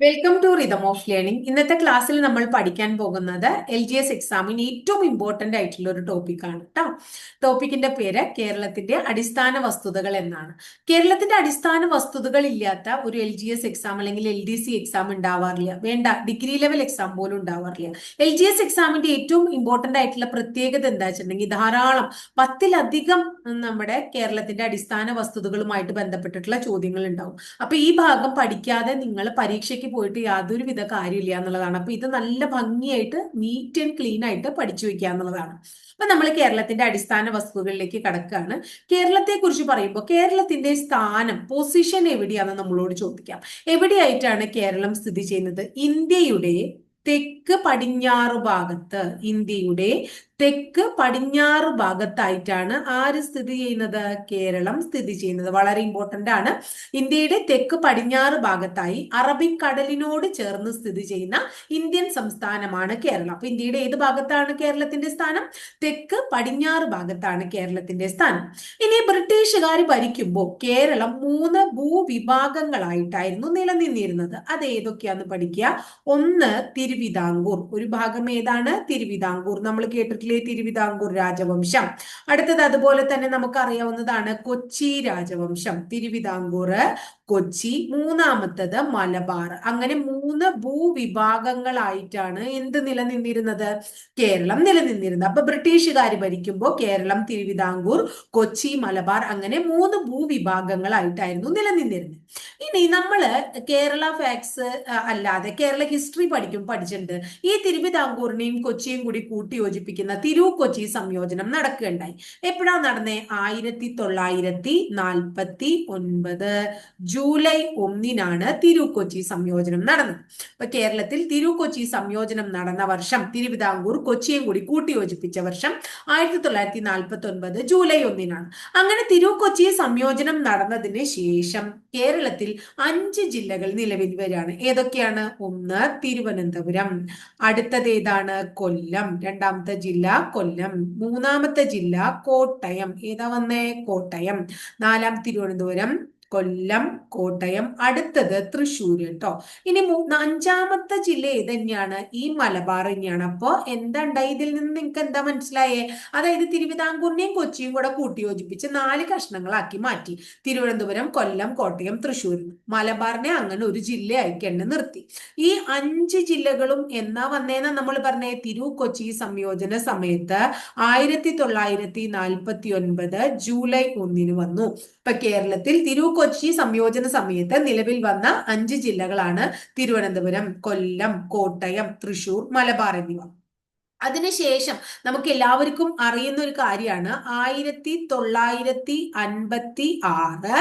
Welcome to rhythm of learning ഇന്നത്തെ ക്ലാസ്സിൽ നമ്മൾ പഠിക്കാൻ പോകുന്നത് എൽ ജി എസ് എക്സാമിന് ഏറ്റവും ഇമ്പോർട്ടന്റ് ആയിട്ടുള്ള ഒരു ടോപ്പിക്കാണ് കേട്ടോ ടോപ്പിക്കിന്റെ പേര് കേരളത്തിന്റെ അടിസ്ഥാന വസ്തുതകൾ എന്നാണ്. കേരളത്തിന്റെ അടിസ്ഥാന വസ്തുതകൾ ഇല്ലാത്ത ഒരു എൽ ജി എസ് എക്സാം അല്ലെങ്കിൽ എൽ ഡി സി എക്സാം ഉണ്ടാവാറില്ല. വേണ്ട ഡിഗ്രി ലെവൽ എക്സാം പോലും ഉണ്ടാവാറില്ല. എൽ ജി എസ് എക്സാമിന്റെ ഏറ്റവും ഇമ്പോർട്ടന്റ് ആയിട്ടുള്ള പ്രത്യേകത എന്താ വെച്ചിട്ടുണ്ടെങ്കിൽ ധാരാളം പത്തിലധികം നമ്മുടെ കേരളത്തിന്റെ അടിസ്ഥാന വസ്തുതകളുമായിട്ട് ബന്ധപ്പെട്ടിട്ടുള്ള ചോദ്യങ്ങൾ ഉണ്ടാവും. അപ്പൊ ഈ ഭാഗം പഠിക്കാതെ നിങ്ങൾ പരീക്ഷയ്ക്ക് പോയിട്ട് യാതൊരുവിധ കാര്യമില്ല എന്നുള്ളതാണ്. അപ്പൊ ഇത് നല്ല ഭംഗിയായിട്ട് നീറ്റ് ആൻഡ് ക്ലീൻ ആയിട്ട് പഠിച്ചു വെക്കുക എന്നുള്ളതാണ്. അപ്പൊ നമ്മൾ കേരളത്തിന്റെ അടിസ്ഥാന വസ്തുക്കളിലേക്ക് കടക്കുകയാണ്. കേരളത്തെ കുറിച്ച് പറയുമ്പോൾ കേരളത്തിന്റെ സ്ഥാനം പൊസിഷൻ എവിടെയാണെന്ന് നമ്മളോട് ചോദിക്കാം. എവിടെയായിട്ടാണ് കേരളം സ്ഥിതി ചെയ്യുന്നത്? ഇന്ത്യയുടെ തെക്ക് പടിഞ്ഞാറ് ഭാഗത്ത് ഇന്ത്യയുടെ തെക്ക് പടിഞ്ഞാറ് ഭാഗത്തായിട്ടാണ് ആര് സ്ഥിതി ചെയ്യുന്നത്? കേരളം സ്ഥിതി ചെയ്യുന്നത്. വളരെ ഇമ്പോർട്ടന്റ് ആണ്. ഇന്ത്യയുടെ തെക്ക് പടിഞ്ഞാറ് ഭാഗത്തായി അറബിക്കടലിനോട് ചേർന്ന് സ്ഥിതി ചെയ്യുന്ന ഇന്ത്യൻ സംസ്ഥാനമാണ് കേരളം. അപ്പൊ ഇന്ത്യയുടെ ഏത് ഭാഗത്താണ് കേരളത്തിന്റെ സ്ഥാനം? തെക്ക് പടിഞ്ഞാറ് ഭാഗത്താണ് കേരളത്തിന്റെ സ്ഥാനം. ഇനി ബ്രിട്ടീഷുകാർ ഭരിക്കുമ്പോൾ കേരളം മൂന്ന് ഭൂവിഭാഗങ്ങളായിട്ടായിരുന്നു നിലനിന്നിരുന്നത്. അത് ഏതൊക്കെയാന്ന് പഠിക്കുക? ഒന്ന് തിരുവിതാംകൂർ. ഒരു ഭാഗം ഏതാണ്? തിരുവിതാംകൂർ. നമ്മൾ കേട്ടിട്ടില്ലേ? തിരുവിതാംകൂർ രാജവംശം. അടുത്തത് അതുപോലെ തന്നെ നമുക്ക് അറിയാവുന്നതാണ് കൊച്ചി രാജവംശം. തിരുവിതാംകൂർ കൊച്ചി മൂന്നാമത്തത് മലബാർ. അങ്ങനെ മൂന്ന് ഭൂവിഭാഗങ്ങളായിട്ടാണ് എന്ത് നിലനിന്നിരുന്നത്? കേരളം നിലനിന്നിരുന്നത്. അപ്പൊ ബ്രിട്ടീഷുകാർ ഭരിക്കുമ്പോൾ കേരളം തിരുവിതാംകൂർ കൊച്ചി മലബാർ അങ്ങനെ മൂന്ന് ഭൂവിഭാഗങ്ങളായിട്ടായിരുന്നു നിലനിന്നിരുന്നത്. ഇനി നമ്മൾ കേരള ഫാക്സ് അല്ലാതെ കേരള ഹിസ്റ്ററി പഠിക്കും പഠിച്ചിട്ടുണ്ട്. ഈ തിരുവിതാംകൂറിനെയും കൊച്ചിയും കൂടി കൂട്ടി യോജിപ്പിക്കുന്ന തിരു കൊച്ചി സംയോജനം നടക്കുകയുണ്ടായി. എപ്പോഴാണ് നടന്നേ? ആയിരത്തി തൊള്ളായിരത്തി നാൽപ്പത്തി ഒൻപത് ജൂലൈ ഒന്നിനാണ് തിരു കൊച്ചി സംയോജനം നടന്നത്. അപ്പൊ കേരളത്തിൽ തിരു കൊച്ചി സംയോജനം നടന്ന വർഷം തിരുവിതാംകൂർ കൊച്ചിയും കൂടി കൂട്ടിയോജിപ്പിച്ച വർഷം ആയിരത്തി തൊള്ളായിരത്തി നാൽപ്പത്തി ഒൻപത് ജൂലൈ ഒന്നിനാണ്. അങ്ങനെ തിരു കൊച്ചി സംയോജനം നടന്നതിന് ശേഷം കേരളത്തിൽ അഞ്ച് ജില്ലകൾ നിലവിൽ വരികയാണ് ഏതൊക്കെയാണ്? ഒന്ന് തിരുവനന്തപുരം അടുത്തത് ഏതാണ്? കൊല്ലം രണ്ടാമത്തെ ജില്ല കൊല്ലം മൂന്നാമത്തെ ജില്ല കോട്ടയം. ഏതാ വന്നേ? കോട്ടയം. നാലാം തിരുവനന്തപുരം കൊല്ലം കോട്ടയം അടുത്തത് തൃശ്ശൂർ കേട്ടോ ഇനി അഞ്ചാമത്തെ ജില്ല ഏത് തന്നെയാണ്? ഈ മലബാർ തന്നെയാണ്. അപ്പോ എന്താ ഇതിൽ നിന്ന് നിങ്ങൾക്ക് എന്താ മനസ്സിലായേ? അതായത് തിരുവിതാംകൂറിനെയും കൊച്ചിയും കൂടെ കൂട്ടി യോജിപ്പിച്ച് നാല് കഷ്ണങ്ങളാക്കി മാറ്റി. തിരുവനന്തപുരം കൊല്ലം കോട്ടയം തൃശ്ശൂർ മലബാറിനെ അങ്ങനെ ഒരു ജില്ലയാക്കി എണ്ണ നിർത്തി. ഈ അഞ്ച് ജില്ലകളും എന്നാ വന്നേന്നാ നമ്മൾ പറഞ്ഞേ? തിരു കൊച്ചി സംയോജന സമയത്ത് ആയിരത്തി തൊള്ളായിരത്തി നാൽപ്പത്തി ഒൻപത് ജൂലൈ ഒന്നിന് വന്നു. ഇപ്പൊ കേരളത്തിൽ തിരു കൊച്ചി സംയോജന സമയത്ത് നിലവിൽ വന്ന അഞ്ച് ജില്ലകളാണ് തിരുവനന്തപുരം കൊല്ലം കോട്ടയം തൃശൂർ മലബാർ എന്നിവ. അതിനുശേഷം നമുക്ക് എല്ലാവർക്കും അറിയുന്ന ഒരു കാര്യമാണ്. ആയിരത്തി തൊള്ളായിരത്തി അൻപത്തി ആറ്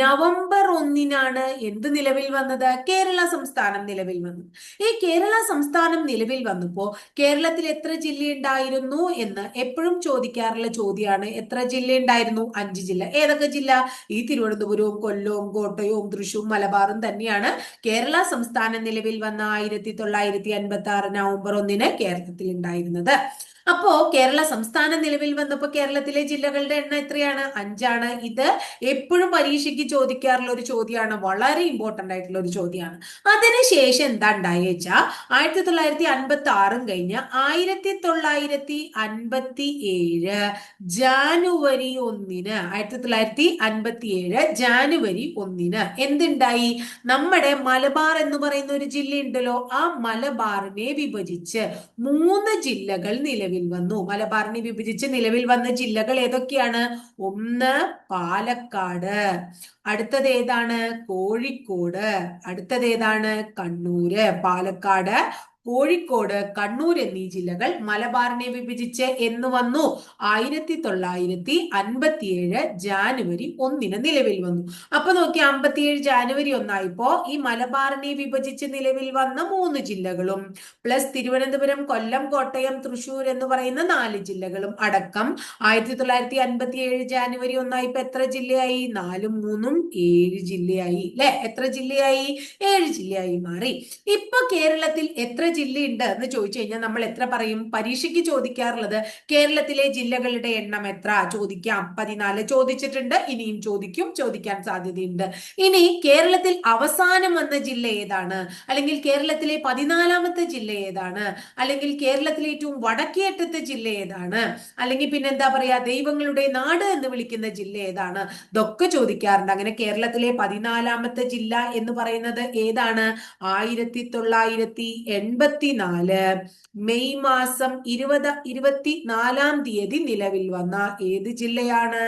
നവംബർ ഒന്നിനാണ് എന്ത് നിലവിൽ വന്നത്? കേരള സംസ്ഥാനം നിലവിൽ വന്നു ഈ കേരള സംസ്ഥാനം നിലവിൽ വന്നപ്പോൾ കേരളത്തിൽ എത്ര ജില്ലയുണ്ടായിരുന്നു എന്ന് എപ്പോഴും ചോദിക്കാറുള്ള ചോദ്യമാണ്. എത്ര ജില്ല ഉണ്ടായിരുന്നു? അഞ്ച് ജില്ല. ഏതൊക്കെ ജില്ല? ഈ തിരുവനന്തപുരവും കൊല്ലവും കോട്ടയവും തൃശൂരും മലബാറും തന്നെയാണ് കേരള സംസ്ഥാനം നിലവിൽ വന്ന ആയിരത്തി തൊള്ളായിരത്തി അൻപത്തി ആറ് നവംബർ ഒന്നിന് കേരളത്തിൽ ഉണ്ടായി ഉണ്ടായിരുന്നത്. അപ്പോ കേരള സംസ്ഥാനം നിലവിൽ വന്നപ്പോ കേരളത്തിലെ ജില്ലകളുടെ എണ്ണം എത്രയാണ്? അഞ്ചാണ്. ഇത് എപ്പോഴും പരീക്ഷയ്ക്ക് ചോദിക്കാറുള്ള ഒരു ചോദ്യമാണ്. വളരെ ഇമ്പോർട്ടന്റ് ആയിട്ടുള്ള ഒരു ചോദ്യമാണ്. അതിനുശേഷം എന്താ ഉണ്ടായി വെച്ചാൽ ആയിരത്തി തൊള്ളായിരത്തി അൻപത്തി ആറും കഴിഞ്ഞ് ആയിരത്തി തൊള്ളായിരത്തി അൻപത്തി ഏഴ് ജാനുവരി ഒന്നിന് ആയിരത്തി തൊള്ളായിരത്തി അൻപത്തി ഏഴ് ജാനുവരി ഒന്നിന് എന്തുണ്ടായി? നമ്മുടെ മലബാർ എന്ന് പറയുന്ന ഒരു ജില്ലയുണ്ടല്ലോ. ആ മലബാറിനെ വിഭജിച്ച് മൂന്ന് ജില്ലകൾ നിലവിൽ വന്നു. മലബാറിനെ വിഭജിച്ച് നിലവിൽ വന്ന ജില്ലകൾ ഏതൊക്കെയാണ്? ഒന്ന് പാലക്കാട് അടുത്തത് ഏതാണ്? കോഴിക്കോട് അടുത്തത് ഏതാണ്? കണ്ണൂര്. പാലക്കാട് കോഴിക്കോട് കണ്ണൂർ എന്നീ ജില്ലകൾ മലബാറിനെ വിഭജിച്ച് എന്ന് വന്നു. ആയിരത്തി തൊള്ളായിരത്തി അൻപത്തിയേഴ് ജാനുവരി ഒന്നിന് നിലവിൽ വന്നു. അപ്പൊ നോക്കി അമ്പത്തിയേഴ് ജാനുവരി ഒന്നായപ്പോ ഈ മലബാറിനെ വിഭജിച്ച് നിലവിൽ വന്ന മൂന്ന് ജില്ലകളും പ്ലസ് തിരുവനന്തപുരം കൊല്ലം കോട്ടയം തൃശൂർ എന്ന് പറയുന്ന നാല് ജില്ലകളും അടക്കം ആയിരത്തി തൊള്ളായിരത്തി അൻപത്തിയേഴ് ജാനുവരി ഒന്നായപ്പോ എത്ര ജില്ലയായി? നാലും മൂന്നും ഏഴ് ജില്ലയായി. അല്ലെ എത്ര ജില്ലയായി? ഏഴ് ജില്ലയായി മാറി. ഇപ്പൊ കേരളത്തിൽ എത്ര ജില്ലയുണ്ട് എന്ന് ചോദിച്ചു കഴിഞ്ഞാൽ നമ്മൾ എത്ര പറയും? പരീക്ഷയ്ക്ക് ചോദിക്കാറുള്ളത് കേരളത്തിലെ ജില്ലകളുടെ എണ്ണം എത്ര? ചോദിക്കാം. പതിനാല് ചോദിച്ചിട്ടുണ്ട്. ഇനിയും ചോദിക്കും. ചോദിക്കാൻ സാധ്യതയുണ്ട്. ഇനി കേരളത്തിൽ അവസാനം വന്ന ജില്ല ഏതാണ്? അല്ലെങ്കിൽ കേരളത്തിലെ പതിനാലാമത്തെ ജില്ല ഏതാണ്? അല്ലെങ്കിൽ കേരളത്തിലെ ഏറ്റവും വടക്കേറ്റത്തെ ജില്ല ഏതാണ്? അല്ലെങ്കിൽ പിന്നെ എന്താ പറയാ? ദൈവങ്ങളുടെ നാട് എന്ന് വിളിക്കുന്ന ജില്ല ഏതാണ്? ഇതൊക്കെ ചോദിക്കാറുണ്ട്. അങ്ങനെ കേരളത്തിലെ പതിനാലാമത്തെ ജില്ല എന്ന് പറയുന്നത് ഏതാണ്? ആയിരത്തി തൊള്ളായിരത്തി എൺപത്തിനാല് മെയ് മാസം ഇരുപത് ഇരുപത്തി നാലാം തീയതി നിലവിൽ വന്ന ഏത് ജില്ലയാണ്?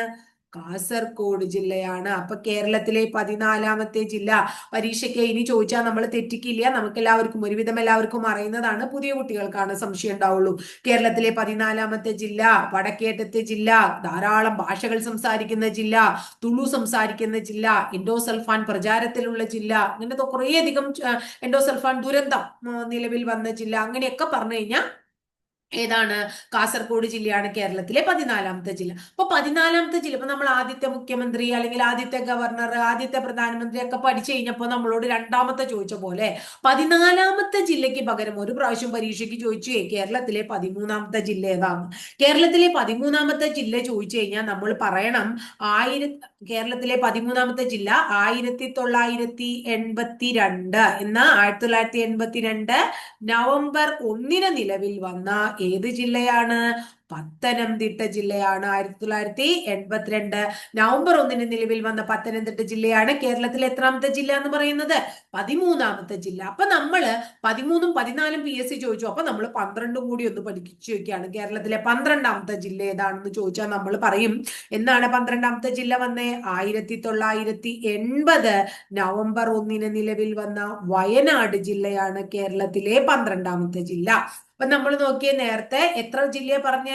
കാസർഗോഡ് ജില്ലയാണ്. അപ്പൊ കേരളത്തിലെ പതിനാലാമത്തെ ജില്ല. പരീക്ഷയ്ക്ക് ഇനി ചോദിച്ചാൽ നമ്മൾ തെറ്റിക്കില്ല. നമുക്ക് എല്ലാവർക്കും ഒരുവിധം എല്ലാവർക്കും അറിയുന്നതാണ്. പുതിയ കുട്ടികൾക്കാണ് സംശയം ഉണ്ടാവുള്ളൂ. കേരളത്തിലെ പതിനാലാമത്തെ ജില്ല വടക്കേറ്റത്തെ ജില്ല ധാരാളം ഭാഷകൾ സംസാരിക്കുന്ന ജില്ല തുളു സംസാരിക്കുന്ന ജില്ല എൻഡോസൽഫാൻ പ്രചാരത്തിലുള്ള ജില്ല അങ്ങനത്തെ കുറേയധികം എൻഡോസൽഫാൻ ദുരന്തം നിലവിൽ വന്ന ജില്ല അങ്ങനെയൊക്കെ പറഞ്ഞു കഴിഞ്ഞാൽ ഏതാണ്? കാസർഗോഡ് ജില്ലയാണ് കേരളത്തിലെ പതിനാലാമത്തെ ജില്ല. അപ്പൊ പതിനാലാമത്തെ ജില്ല ഇപ്പൊ നമ്മൾ ആദ്യത്തെ മുഖ്യമന്ത്രി അല്ലെങ്കിൽ ആദ്യത്തെ ഗവർണർ ആദ്യത്തെ പ്രധാനമന്ത്രി ഒക്കെ പഠിച്ചു കഴിഞ്ഞപ്പോൾ നമ്മളോട് രണ്ടാമത്തെ ചോദിച്ച പോലെ പതിനാലാമത്തെ ജില്ലയ്ക്ക് പകരം ഒരു പ്രാവശ്യം പരീക്ഷയ്ക്ക് ചോദിച്ചു കേരളത്തിലെ പതിമൂന്നാമത്തെ ജില്ല ഏതാണ്? കേരളത്തിലെ പതിമൂന്നാമത്തെ ജില്ല ചോദിച്ചു കഴിഞ്ഞാൽ നമ്മൾ പറയണം ആയിര കേരളത്തിലെ പതിമൂന്നാമത്തെ ജില്ല ആയിരത്തി തൊള്ളായിരത്തി എൺപത്തി രണ്ട് എന്ന? ആയിരത്തി തൊള്ളായിരത്തി എൺപത്തി രണ്ട് നവംബർ ഒന്നിന് നിലവിൽ വന്ന ഏത് ജില്ലയാണ്? പത്തനംതിട്ട ജില്ലയാണ്. ആയിരത്തി തൊള്ളായിരത്തി എൺപത്തിരണ്ട് നവംബർ ഒന്നിന് നിലവിൽ വന്ന പത്തനംതിട്ട ജില്ലയാണ് കേരളത്തിലെ എത്രാമത്തെ ജില്ല എന്ന് പറയുന്നത്? പതിമൂന്നാമത്തെ ജില്ല. അപ്പൊ നമ്മൾ പതിമൂന്നും പതിനാലും പി എസ് സി ചോദിച്ചു. അപ്പൊ നമ്മൾ പന്ത്രണ്ടും കൂടി ഒന്ന് പഠിച്ചു വെക്കുകയാണ്. കേരളത്തിലെ പന്ത്രണ്ടാമത്തെ ജില്ല ഏതാണെന്ന് ചോദിച്ചാൽ നമ്മൾ പറയും. എന്നാണ് പന്ത്രണ്ടാമത്തെ ജില്ല വന്നേ? ആയിരത്തി തൊള്ളായിരത്തി എൺപത് നവംബർ ഒന്നിന് നിലവിൽ വന്ന വയനാട് ജില്ലയാണ് കേരളത്തിലെ പന്ത്രണ്ടാമത്തെ ജില്ല. അപ്പൊ നമ്മൾ നോക്കിയ നേരത്തെ എത്ര ജില്ലയെ പറഞ്ഞ?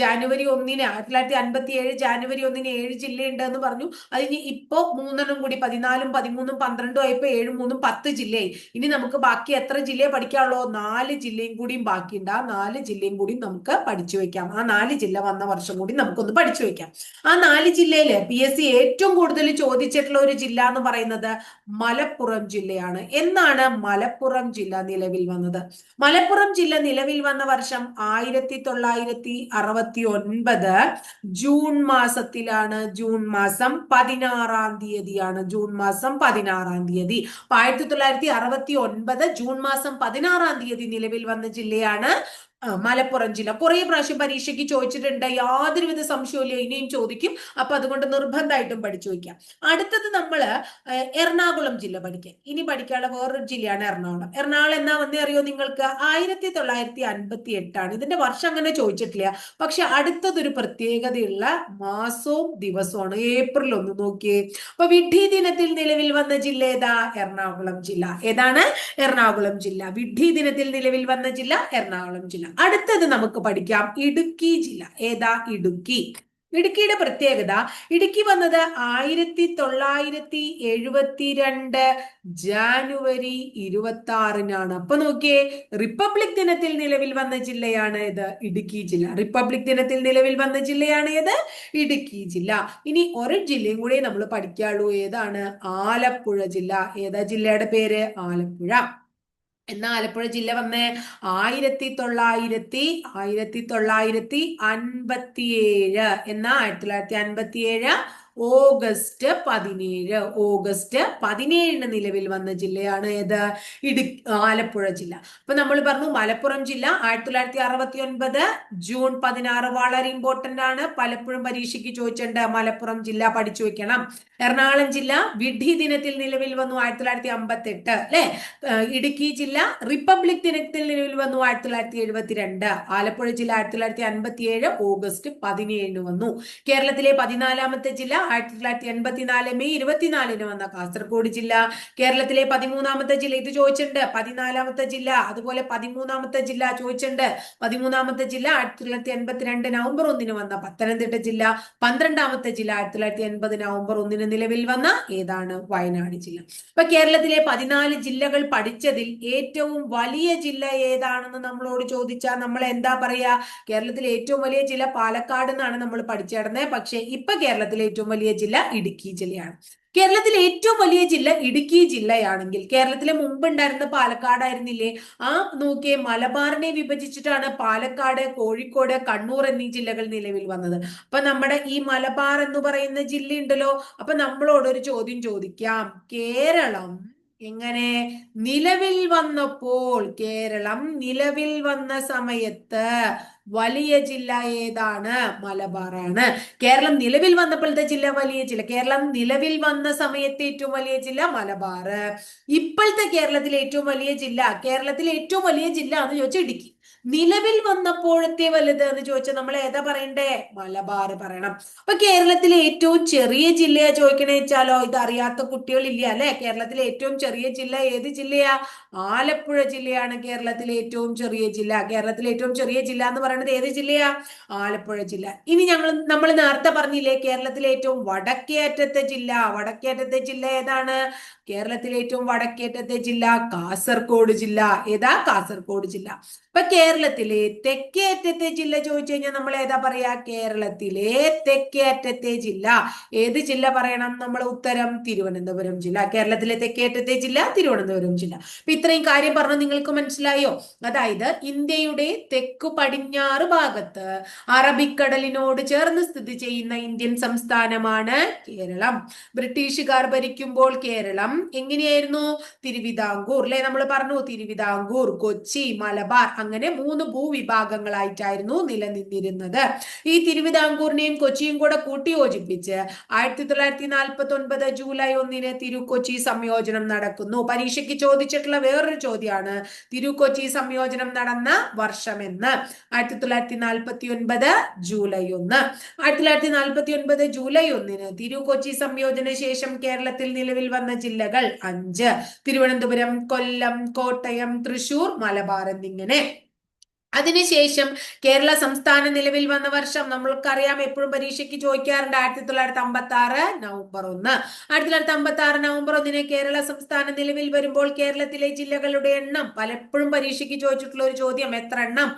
ജാനുവരി ഒന്നിന് ആയിരത്തി തൊള്ളായിരത്തി അൻപത്തി ഏഴ് ജാനുവരി ഒന്നിന് ഏഴ് ജില്ലയുണ്ട് എന്ന് പറഞ്ഞു അതിന് ഇപ്പോ മൂന്നെണ്ണം കൂടി പതിനാലും പതിമൂന്നും പന്ത്രണ്ടും ആയപ്പോ ഏഴും മൂന്നും പത്ത് ജില്ലയായി. ഇനി നമുക്ക് ബാക്കി എത്ര ജില്ലയെ പഠിക്കാനുള്ളോ? നാല് ജില്ലയും കൂടിയും ബാക്കിയുണ്ട്. ആ നാല് ജില്ലയും കൂടി നമുക്ക് പഠിച്ചു വെക്കാം ആ നാല് ജില്ല വന്ന വർഷം കൂടി നമുക്കൊന്ന് പഠിച്ചു വെക്കാം ആ നാല് ജില്ലയിൽ പി എസ് സി ഏറ്റവും കൂടുതൽ ചോദിച്ചിട്ടുള്ള ഒരു ജില്ല എന്ന് പറയുന്നത് മലപ്പുറം ജില്ലയാണ്. എന്നാണ് മലപ്പുറം ജില്ല നിലവിൽ വന്നത്? മലപ്പുറം ജില്ല നില നിലവിൽ വന്ന വർഷം ആയിരത്തി തൊള്ളായിരത്തി അറുപത്തി ഒൻപത് ജൂൺ മാസത്തിലാണ്. ജൂൺ മാസം പതിനാറാം തീയതിയാണ്. ജൂൺ മാസം പതിനാറാം തീയതി. ആയിരത്തി തൊള്ളായിരത്തി അറുപത്തി ഒൻപത് ജൂൺ മാസം പതിനാറാം തീയതി നിലവിൽ വന്ന ജില്ലയാണ് മലപ്പുറം ജില്ല. കുറെ പ്രാവശ്യം പരീക്ഷയ്ക്ക് ചോദിച്ചിട്ടുണ്ട്. യാതൊരുവിധ സംശയമില്ല ഇനിയും ചോദിക്കും. അപ്പൊ അതുകൊണ്ട് നിർബന്ധമായിട്ടും പഠിച്ചു വയ്ക്കാം. അടുത്തത് നമ്മൾ എറണാകുളം ജില്ല പഠിക്കാം ഇനി പഠിക്കാനുള്ള വേറൊരു ജില്ലയാണ് എറണാകുളം. എറണാകുളം എന്നാ വന്നേ അറിയോ നിങ്ങൾക്ക്? ആയിരത്തി തൊള്ളായിരത്തി അൻപത്തി എട്ടാണ് ഇതിന്റെ വർഷം അങ്ങനെ ചോദിച്ചിട്ടില്ല. പക്ഷെ അടുത്തതൊരു പ്രത്യേകതയുള്ള മാസവും ദിവസവുമാണ്. ഏപ്രിൽ ഒന്ന് നോക്കിയേ. അപ്പൊ വിഡ്ഢി ദിനത്തിൽ നിലവിൽ വന്ന ജില്ല ഏതാ? എറണാകുളം ജില്ല. ഏതാണ്? എറണാകുളം ജില്ല. വിഡ്ഢി ദിനത്തിൽ നിലവിൽ വന്ന ജില്ല എറണാകുളം ജില്ല. അടുത്തത് നമുക്ക് പഠിക്കാം. ഇടുക്കി ജില്ല. ഏതാ? ഇടുക്കി. ഇടുക്കിയുടെ പ്രത്യേകത ഇടുക്കി വന്നത് ആയിരത്തി തൊള്ളായിരത്തി എഴുപത്തിരണ്ട് ജാനുവരി ഇരുപത്തി ആറിനാണ് അപ്പൊ നോക്കിയേ റിപ്പബ്ലിക് ദിനത്തിൽ നിലവിൽ വന്ന ജില്ലയാണ് ഇത് ഇടുക്കി ജില്ല. റിപ്പബ്ലിക് ദിനത്തിൽ നിലവിൽ വന്ന ജില്ലയാണ് ഏത്? ഇടുക്കി ജില്ല. ഇനി ഒരു ജില്ലയും കൂടി നമ്മൾ പഠിക്കാളൂ. ഏതാണ്? ആലപ്പുഴ ജില്ല. ഏതാ ജില്ലയുടെ പേര്? ആലപ്പുഴ. എന്ന ആലപ്പുഴ ജില്ല വന്ന്? ആയിരത്തി തൊള്ളായിരത്തി ആയിരത്തി തൊള്ളായിരത്തി അൻപത്തിയേഴ്. എന്ന ആയിരത്തി തൊള്ളായിരത്തി അൻപത്തിയേഴ്? ഓഗസ്റ്റ് പതിനേഴ് ഓഗസ്റ്റ് പതിനേഴിന് നിലവിൽ വന്ന ജില്ലയാണ് ഏത്? ഇടു ആലപ്പുഴ ജില്ല. അപ്പൊ നമ്മൾ പറഞ്ഞു മലപ്പുറം ജില്ല ആയിരത്തി തൊള്ളായിരത്തി അറുപത്തി ഒൻപത് ജൂൺ പതിനാറ് വളരെ ഇമ്പോർട്ടന്റ് ആണ്. പലപ്പോഴും പരീക്ഷയ്ക്ക് ചോദിച്ചിട്ടുണ്ട് മലപ്പുറം ജില്ല പഠിച്ചു വെക്കണം. എറണാകുളം ജില്ല വിഡി ദിനത്തിൽ നിലവിൽ വന്നു ആയിരത്തി തൊള്ളായിരത്തി അമ്പത്തി എട്ട് അല്ലെ ഇടുക്കി ജില്ല റിപ്പബ്ലിക് ദിനത്തിൽ നിലവിൽ വന്നു ആയിരത്തി തൊള്ളായിരത്തി എഴുപത്തിരണ്ട് ആലപ്പുഴ ജില്ല ആയിരത്തി തൊള്ളായിരത്തി അൻപത്തി ഏഴ് ഓഗസ്റ്റ് പതിനേഴിന് വന്നു. കേരളത്തിലെ പതിനാലാമത്തെ ജില്ല ആയിരത്തി തൊള്ളായിരത്തി എൺപത്തിനാല് മെയ് ഇരുപത്തിനാലിന് വന്ന കാസർഗോഡ് ജില്ല. കേരളത്തിലെ പതിമൂന്നാമത്തെ ജില്ല ഇത് ചോദിച്ചിട്ടുണ്ട്. പതിനാലാമത്തെ ജില്ല അതുപോലെ പതിമൂന്നാമത്തെ ജില്ല ചോദിച്ചിട്ടുണ്ട്. പതിമൂന്നാമത്തെ ജില്ല ആയിരത്തി തൊള്ളായിരത്തി എൺപത്തിരണ്ട് നവംബർ ഒന്നിന് വന്ന പത്തനംതിട്ട ജില്ല. പന്ത്രണ്ടാമത്തെ ജില്ല ആയിരത്തി തൊള്ളായിരത്തി എൺപത് നവംബർ ഒന്നിന് നിലവിൽ വന്ന ഏതാണ്? വയനാട് ജില്ല. ഇപ്പൊ കേരളത്തിലെ പതിനാല് ജില്ലകൾ പഠിച്ചതിൽ ഏറ്റവും വലിയ ജില്ല ഏതാണെന്ന് നമ്മളോട് ചോദിച്ചാൽ നമ്മൾ എന്താ പറയാ? കേരളത്തിലെ ഏറ്റവും വലിയ ജില്ല പാലക്കാട് എന്നാണ് നമ്മൾ പഠിച്ചിടുന്നത് പക്ഷേ ഇപ്പൊ കേരളത്തിലെ ഏറ്റവും വലിയ ജില്ല ഇടുക്കി ജില്ലയാണ്. കേരളത്തിലെ ഏറ്റവും വലിയ ജില്ല ഇടുക്കി ജില്ലയാണെങ്കിൽ കേരളത്തിലെ മുമ്പ് ഉണ്ടായിരുന്ന പാലക്കാടായിരുന്നില്ലേ? ആ നോക്കിയ മലബാറിനെ വിഭജിച്ചിട്ടാണ് പാലക്കാട് കോഴിക്കോട് കണ്ണൂർ എന്നീ ജില്ലകൾ നിലവിൽ വന്നത്. അപ്പൊ നമ്മുടെ ഈ മലബാർ എന്ന് പറയുന്ന ജില്ല ഉണ്ടല്ലോ അപ്പൊ നമ്മളോട് ഒരു ചോദ്യം ചോദിക്കാം. കേരളം എങ്ങനെ നിലവിൽ വന്നപ്പോൾ കേരളം നിലവിൽ വന്ന സമയത്ത് വലിയ ജില്ല ഏതാണ്? മലബാറാണ്. കേരളം നിലവിൽ വന്നപ്പോഴത്തെ ജില്ല വലിയ ജില്ല. കേരളം നിലവിൽ വന്ന സമയത്ത് ഏറ്റവും വലിയ ജില്ല മലബാർ ഇപ്പോഴത്തെ കേരളത്തിലെ ഏറ്റവും വലിയ ജില്ല കേരളത്തിലെ ഏറ്റവും വലിയ ജില്ല എന്ന് ചോദിച്ചാൽ ഇടുക്കി. നിലവിൽ വന്നപ്പോഴത്തെ വലുത് എന്ന് ചോദിച്ചാൽ നമ്മൾ ഏതാ പറയണ്ടേ? മലബാർ പറയണം. അപ്പൊ കേരളത്തിലെ ഏറ്റവും ചെറിയ ജില്ലയാ ചോദിക്കണേ വെച്ചാലോ? ഇത് അറിയാത്ത കുട്ടികളില്ല അല്ലെ? കേരളത്തിലെ ഏറ്റവും ചെറിയ ജില്ല ഏത് ജില്ലയാ? ആലപ്പുഴ ജില്ലയാണ് കേരളത്തിലെ ഏറ്റവും ചെറിയ ജില്ല. കേരളത്തിലെ ഏറ്റവും ചെറിയ ജില്ല എന്ന് പറയുന്നത് ഏത് ജില്ലയാ? ആലപ്പുഴ ജില്ല. ഇനി ഞങ്ങൾ നമ്മൾ നേരത്തെ പറഞ്ഞില്ലേ കേരളത്തിലെ ഏറ്റവും വടക്കേ അറ്റത്തെ ജില്ല. വടക്കേ അറ്റത്തെ ജില്ല ഏതാണ്? കേരളത്തിലെ ഏറ്റവും വടക്കേറ്റത്തെ ജില്ല കാസർഗോഡ് ജില്ല. ഏതാ? കാസർഗോഡ് ജില്ല. ഇപ്പൊ കേരളത്തിലെ തെക്കേ അറ്റത്തെ ജില്ല ചോദിച്ചു കഴിഞ്ഞാൽ നമ്മൾ ഏതാ പറയാ? കേരളത്തിലെ തെക്കേ അറ്റത്തെ ജില്ല. ഏത് ജില്ല പറയണം? നമ്മൾ ഉത്തരം തിരുവനന്തപുരം ജില്ല. കേരളത്തിലെ തെക്കേ അറ്റത്തെ ജില്ല തിരുവനന്തപുരം ജില്ല. അപ്പൊ ഇത്രയും കാര്യം പറഞ്ഞു നിങ്ങൾക്ക് മനസ്സിലായോ? അതായത് ഇന്ത്യയുടെ തെക്കു പടിഞ്ഞാറ് ഭാഗത്ത് അറബിക്കടലിനോട് ചേർന്ന് സ്ഥിതി ചെയ്യുന്ന ഇന്ത്യൻ സംസ്ഥാനമാണ് കേരളം. ബ്രിട്ടീഷുകാർ ഭരിക്കുമ്പോൾ കേരളം എങ്ങനെയായിരുന്നു? തിരുവിതാംകൂർ. അല്ലെ നമ്മൾ പറഞ്ഞു തിരുവിതാംകൂർ കൊച്ചി മലബാർ അങ്ങനെ മൂന്ന് ഭൂവിഭാഗങ്ങളായിട്ടായിരുന്നു നിലനിന്നിരുന്നത്. ഈ തിരുവിതാംകൂറിനെയും കൊച്ചിയും കൂടെ കൂട്ടിയോജിപ്പിച്ച് ആയിരത്തി തൊള്ളായിരത്തി നാൽപ്പത്തി ഒൻപത് ജൂലൈ ഒന്നിന് തിരുക്കൊച്ചി സംയോജനം നടക്കുന്നു. പരീക്ഷയ്ക്ക് ചോദിച്ചിട്ടുള്ള വേറൊരു ചോദ്യമാണ് തിരുക്കൊച്ചി സംയോജനം നടന്ന വർഷമെന്ന്. ആയിരത്തി തൊള്ളായിരത്തി നാൽപ്പത്തി ഒൻപത് ജൂലൈ ഒന്ന്. ആയിരത്തി തൊള്ളായിരത്തി നാൽപ്പത്തി ഒൻപത് ജൂലൈ ഒന്നിന് തിരുക്കൊച്ചി സംയോജന ശേഷം കേരളത്തിൽ നിലവിൽ വന്ന ജില്ലകൾ അഞ്ച്. തിരുവനന്തപുരം കൊല്ലം കോട്ടയം തൃശൂർ മലബാർ എന്നിങ്ങനെ. അതിനുശേഷം കേരള സംസ്ഥാനം നിലവിൽ വന്ന വർഷം നമ്മൾക്കറിയാം എപ്പോഴും പരീക്ഷയ്ക്ക് ചോദിക്കാറുണ്ട് ആയിരത്തി തൊള്ളായിരത്തി അമ്പത്തി ആറ് നവംബർ ഒന്ന്. ആയിരത്തി തൊള്ളായിരത്തി അമ്പത്തി ആറ് നവംബർ ഒന്നിന് കേരള സംസ്ഥാനം നിലവിൽ വരുമ്പോൾ കേരളത്തിലെ ജില്ലകളുടെ എണ്ണം പലപ്പോഴും പരീക്ഷയ്ക്ക് ചോദിച്ചിട്ടുള്ള ഒരു ചോദ്യം എത്ര എണ്ണം?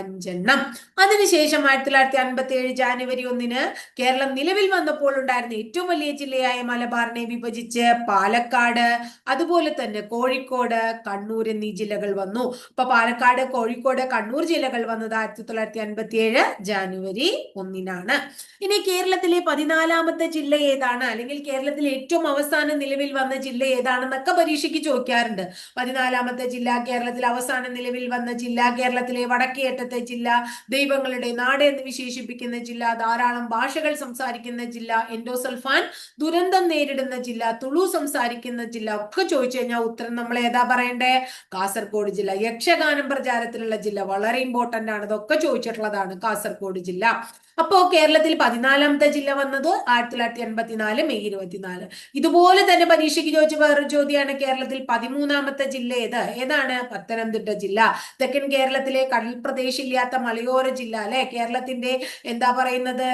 അഞ്ചെണ്ണം. അതിനുശേഷം ആയിരത്തി തൊള്ളായിരത്തി അൻപത്തി ഏഴ് ജാനുവരി ഒന്നിന് കേരളം നിലവിൽ വന്നപ്പോൾ ഉണ്ടായിരുന്ന ഏറ്റവും വലിയ ജില്ലയായ മലബാറിനെ വിഭജിച്ച് പാലക്കാട് അതുപോലെ തന്നെ കോഴിക്കോട് കണ്ണൂർ എന്നീ ജില്ലകൾ വന്നു. അപ്പൊ പാലക്കാട് കോഴിക്കോട് കണ്ണൂർ ജില്ലകൾ വന്നത് ആയിരത്തി തൊള്ളായിരത്തി അൻപത്തി ഏഴ് ജാനുവരി ഒന്നിനാണ്. ഇനി കേരളത്തിലെ പതിനാലാമത്തെ ജില്ല ഏതാണ്? അല്ലെങ്കിൽ കേരളത്തിൽ ഏറ്റവും അവസാനം നിലവിൽ വന്ന ജില്ല ഏതാണെന്നൊക്കെ പരീക്ഷയ്ക്ക് ചോദിക്കാറുണ്ട്. പതിനാലാമത്തെ ജില്ല കേരളത്തിൽ അവസാനം നിലവിൽ വന്ന ജില്ല കേരളത്തിലെ വടക്കേറ്റത്തെ ജില്ല ദൈവങ്ങളുടെ നാട് എന്ന് വിശേഷിപ്പിക്കുന്ന ജില്ല ധാരാളം ഭാഷകൾ സംസാരിക്കുന്ന ജില്ല എൻഡോസൾഫാൻ ദുരന്തം നേരിടുന്ന ജില്ല തുളു സംസാരിക്കുന്ന ജില്ല ഒക്കെ ചോദിച്ചു കഴിഞ്ഞാൽ ഉത്തരം നമ്മൾ ഏതാ പറയണ്ടേ? കാസർഗോഡ് ജില്ല യക്ഷഗാനം പ്രചാരത്തിലുള്ള ജില്ല വളരെ ഇമ്പോർട്ടന്റ് ആണ് ഇതൊക്കെ ചോദിച്ചിട്ടുള്ളതാണ് കാസർഗോഡ് ജില്ല. അപ്പോ കേരളത്തിൽ പതിനാലാമത്തെ ജില്ല വന്നത് ആയിരത്തി തൊള്ളായിരത്തി എൺപത്തിനാല് മെയ് ഇരുപത്തിനാല്. ഇതുപോലെ തന്നെ പരീക്ഷയ്ക്ക് ചോദിച്ച വേറൊരു ചോദ്യമാണ് കേരളത്തിൽ പതിമൂന്നാമത്തെ ജില്ല ഏത്? ഏതാണ്? പത്തനംതിട്ട ജില്ല. തെക്കൻ കേരളത്തിലെ കടൽ പ്രദേശം ഇല്ലാത്ത മലയോര ജില്ല അല്ലെ? കേരളത്തിന്റെ എന്താ പറയുന്നത്?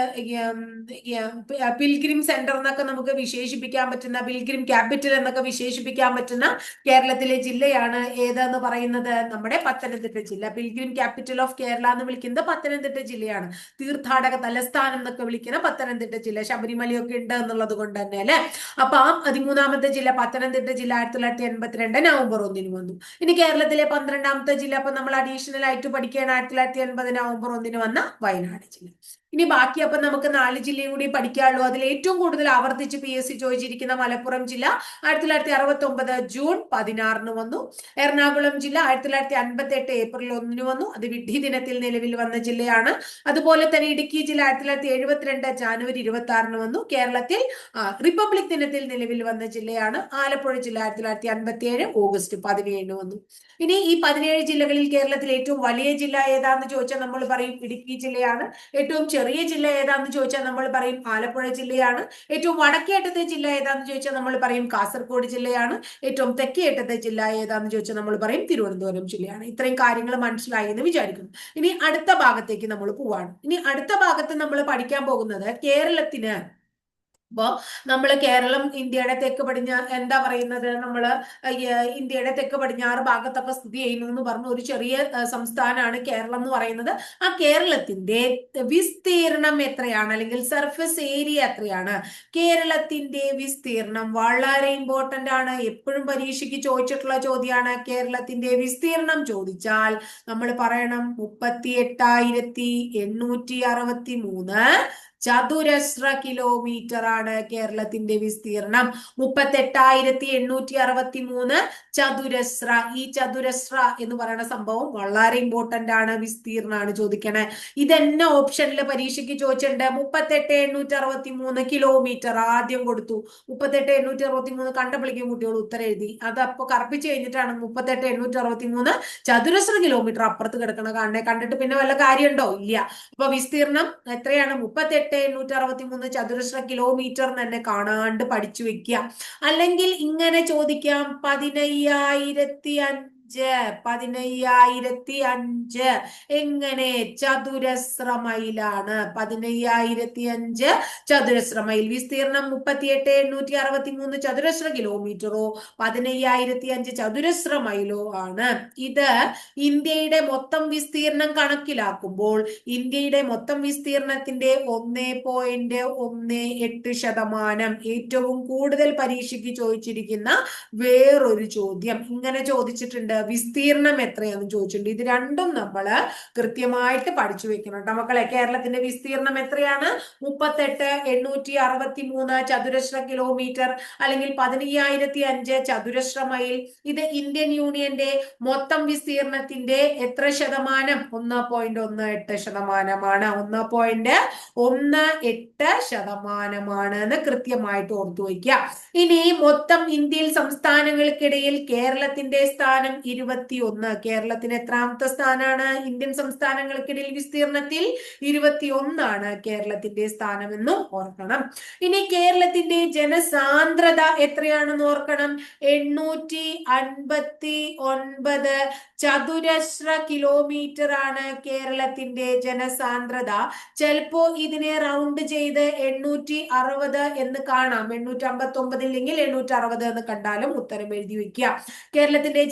പിൽഗ്രിം സെന്റർ എന്നൊക്കെ നമുക്ക് വിശേഷിപ്പിക്കാൻ പറ്റുന്ന പിൽഗ്രിം ക്യാപിറ്റൽ എന്നൊക്കെ വിശേഷിപ്പിക്കാൻ പറ്റുന്ന കേരളത്തിലെ ജില്ലയാണ് ഏതെന്ന് പറയുന്നത്? നമ്മുടെ പത്തനംതിട്ട ജില്ല. പിൽഗ്രിം ക്യാപിറ്റൽ ഓഫ് കേരള എന്ന് വിളിക്കുന്നത് പത്തനംതിട്ട ജില്ലയാണ്. തീർത്ഥാടക തലസ്ഥാനം എന്നൊക്കെ വിളിക്കുന്ന പത്തനംതിട്ട ജില്ല. ശബരിമലയൊക്കെ ഉണ്ട് എന്നുള്ളത് കൊണ്ട് തന്നെ അല്ലെ? അപ്പൊ ആ പതിമൂന്നാമത്തെ ജില്ല പത്തനംതിട്ട ജില്ല ആയിരത്തി തൊള്ളായിരത്തി എൺപത്തിരണ്ട് നവംബർ ഒന്നിന് വന്നു. ഇനി കേരളത്തിലെ പന്ത്രണ്ടാമത്തെ ജില്ല അപ്പൊ നമ്മൾ അഡീഷണൽ ആയിട്ട് പഠിക്കുകയാണ് ആയിരത്തി തൊള്ളായിരത്തി എൺപത് നവംബർ ഒന്നിന് വന്ന വയനാട് ജില്ല. ഇനി ബാക്കി അപ്പം നമുക്ക് നാല് ജില്ലയും കൂടി പഠിക്കാനുള്ളൂ. അതിൽ ഏറ്റവും കൂടുതൽ ആവർത്തിച്ച് പി എസ് സി ചോദിച്ചിരിക്കുന്ന മലപ്പുറം ജില്ല ആയിരത്തി തൊള്ളായിരത്തി അറുപത്തി ഒമ്പത് ജൂൺ പതിനാറിന് വന്നു. എറണാകുളം ജില്ല ആയിരത്തി തൊള്ളായിരത്തി അൻപത്തി എട്ട് ഏപ്രിൽ ഒന്നിന് വന്നു. അത് വിഡ്ഢി ദിനത്തിൽ നിലവിൽ വന്ന ജില്ലയാണ്. അതുപോലെ തന്നെ ഇടുക്കി ജില്ല ആയിരത്തി തൊള്ളായിരത്തി എഴുപത്തിരണ്ട് ജാനുവരി ഇരുപത്തി ആറിന് വന്നു. കേരളത്തിൽ റിപ്പബ്ലിക് ദിനത്തിൽ നിലവിൽ വന്ന ജില്ലയാണ്. ആലപ്പുഴ ജില്ല ആയിരത്തി തൊള്ളായിരത്തി അൻപത്തി ഏഴ് ഓഗസ്റ്റ് പതിനേഴിന് വന്നു. ഇനി ഈ പതിനേഴ് ജില്ലകളിൽ കേരളത്തിൽ ഏറ്റവും വലിയ ജില്ല ഏതാന്ന് ചോദിച്ചാൽ നമ്മൾ പറയും ഇടുക്കി ജില്ലയാണ്. ഏറ്റവും ചെറിയ ജില്ല ഏതാന്ന് ചോദിച്ചാൽ നമ്മൾ പറയും ആലപ്പുഴ ജില്ലയാണ്. ഏറ്റവും വടക്കേറ്റത്തെ ജില്ല ഏതാന്ന് ചോദിച്ചാൽ നമ്മൾ പറയും കാസർഗോഡ് ജില്ലയാണ്. ഏറ്റവും തെക്കേറ്റത്തെ ജില്ല ഏതാന്ന് ചോദിച്ചാൽ നമ്മൾ പറയും തിരുവനന്തപുരം ജില്ലയാണ്. ഇത്രയും കാര്യങ്ങൾ മനസ്സിലായി എന്ന് വിചാരിക്കുന്നു. ഇനി അടുത്ത ഭാഗത്തേക്ക് നമ്മൾ പോവാണ്. ഇനി അടുത്ത ഭാഗത്ത് നമ്മൾ പഠിക്കാൻ പോകുന്നത് കേരളത്തിന് അപ്പോ നമ്മൾ കേരളം ഇന്ത്യയുടെ തെക്ക് പടിഞ്ഞാറ് എന്താ പറയുന്നത്? നമ്മൾ ഇന്ത്യയുടെ തെക്ക് പടിഞ്ഞാറ് ഭാഗത്തൊക്കെ സ്ഥിതി ചെയ്യുന്നു എന്ന് പറഞ്ഞ ഒരു ചെറിയ സംസ്ഥാനമാണ് കേരളം എന്ന് പറയുന്നത്. ആ കേരളത്തിന്റെ വിസ്തീർണം എത്രയാണ്? അല്ലെങ്കിൽ സർഫസ് ഏരിയ എത്രയാണ്? കേരളത്തിന്റെ വിസ്തീർണം വളരെ ഇമ്പോർട്ടന്റ് ആണ്. എപ്പോഴും പരീക്ഷയ്ക്ക് ചോദിച്ചിട്ടുള്ള ചോദ്യമാണ് കേരളത്തിന്റെ വിസ്തീർണം ചോദിച്ചാൽ നമ്മൾ പറയണം മുപ്പത്തി എട്ടായിരത്തി എണ്ണൂറ്റി അറുപത്തി മൂന്ന് ചതുരശ്ര കിലോമീറ്റർ ആണ് കേരളത്തിന്റെ വിസ്തീർണം. മുപ്പത്തെട്ടായിരത്തി എണ്ണൂറ്റി അറുപത്തി മൂന്ന് ചതുരശ്ര. ഈ ചതുരശ്ര എന്ന് പറയുന്ന സംഭവം വളരെ ഇമ്പോർട്ടന്റ് ആണ് വിസ്തീർണാണ് ചോദിക്കണേ. ഇതെന്നെ ഓപ്ഷനിൽ പരീക്ഷയ്ക്ക് ചോദിച്ചിട്ടുണ്ട്? മുപ്പത്തെട്ട് എണ്ണൂറ്റി അറുപത്തി മൂന്ന് കിലോമീറ്റർ ആദ്യം കൊടുത്തു. മുപ്പത്തെട്ട് എണ്ണൂറ്റി അറുപത്തി മൂന്ന് കണ്ടപ്പിളിക്കും കുട്ടികൾ ഉത്തരം എഴുതി അത് അപ്പൊ കറപ്പിച്ച് കഴിഞ്ഞിട്ടാണ് മുപ്പത്തെട്ട് എണ്ണൂറ്റി അറുപത്തി മൂന്ന് ചതുരശ്ര കിലോമീറ്റർ അപ്പുറത്ത് കിടക്കണ കാണണേ കണ്ടിട്ട് പിന്നെ വല്ല കാര്യമുണ്ടോ? ഇല്ല. അപ്പൊ വിസ്തീർണം എത്രയാണ്? മുപ്പത്തെട്ട് എണ്ണൂറ്റി അറുപത്തി മൂന്ന് ചതുരശ്ര കിലോമീറ്റർ തന്നെ കാണാണ്ട് പഠിച്ചു വെക്കുക അല്ലെങ്കിൽ ഇങ്ങനെ ചോദിക്കാം പതിനയ്യായിരത്തി അഞ്ച് പതിനയ്യായിരത്തി അഞ്ച് എങ്ങനെ? ചതുരശ്ര മൈലാണ് പതിനയ്യായിരത്തി അഞ്ച് ചതുരശ്ര മൈൽ വിസ്തീർണം മുപ്പത്തിയെട്ട് എണ്ണൂറ്റി അറുപത്തി മൂന്ന് ചതുരശ്ര കിലോമീറ്ററോ? പതിനയ്യായിരത്തി അഞ്ച് ചതുരശ്ര മൈലോ ആണ്. ഇത് ഇന്ത്യയുടെ മൊത്തം വിസ്തീർണം കണക്കിലാക്കുമ്പോൾ ഇന്ത്യയുടെ മൊത്തം വിസ്തീർണത്തിന്റെ ഒന്ന് പോയിന്റ് ഒന്ന് എട്ട് ശതമാനം. ഏറ്റവും കൂടുതൽ പരീക്ഷയ്ക്ക് ചോദിച്ചിരിക്കുന്ന വേറൊരു ചോദ്യം. ഇങ്ങനെ ചോദിച്ചിട്ടുണ്ട്. വിസ്തീർണം എത്രയാന്ന് ചോദിച്ചിട്ടുണ്ട്. ഇത് രണ്ടും നമ്മൾ കൃത്യമായിട്ട് പഠിച്ചു വെക്കണം കേട്ടോ മക്കളെ. കേരളത്തിന്റെ വിസ്തീർണം എത്രയാണ്? മുപ്പത്തെട്ട് എണ്ണൂറ്റി അറുപത്തി മൂന്ന് ചതുരശ്ര കിലോമീറ്റർ അല്ലെങ്കിൽ പതിനയ്യായിരത്തി അഞ്ച് ചതുരശ്ര മൈൽ. ഇത് ഇന്ത്യൻ യൂണിയന്റെ മൊത്തം വിസ്തീർണത്തിന്റെ എത്ര ശതമാനം? ഒന്ന് പോയിന്റ് ഒന്ന് എട്ട് ശതമാനമാണ്. ഒന്ന് പോയിന്റ് ഒന്ന് എട്ട് ശതമാനമാണ് എന്ന് കൃത്യമായിട്ട് ഓർത്തു വയ്ക്കുക. ഇനി മൊത്തം ഇന്ത്യയിൽ സംസ്ഥാനങ്ങൾക്കിടയിൽ കേരളത്തിന്റെ സ്ഥാനം ഇരുപത്തി ഒന്ന് കേരളത്തിന് എത്രാമത്തെ സ്ഥാനമാണ് ഇന്ത്യൻ സംസ്ഥാനങ്ങൾക്കിടയിൽ വിസ്തീർണത്തിൽ ഇരുപത്തി ഒന്നാണ് കേരളത്തിന്റെ സ്ഥാനമെന്നും ഓർക്കണം. ഇനി കേരളത്തിന്റെ ജനസാന്ദ്രത എത്രയാണെന്ന് ഓർക്കണം? എണ്ണൂറ്റി അൻപത്തി ഒൻപത് ചതുരശ്ര കിലോമീറ്റർ ആണ് കേരളത്തിന്റെ ജനസാന്ദ്രത. ചിലപ്പോ ഇതിനെ റൗണ്ട് ചെയ്ത് എണ്ണൂറ്റി അറുപത് എന്ന് കാണാം. എണ്ണൂറ്റി അമ്പത്തി ഒമ്പത് ഇല്ലെങ്കിൽ എണ്ണൂറ്റി അറുപത് എന്ന് കണ്ടാലും ഉത്തരം എഴുതി വയ്ക്കുക. കേരളത്തിന്റെ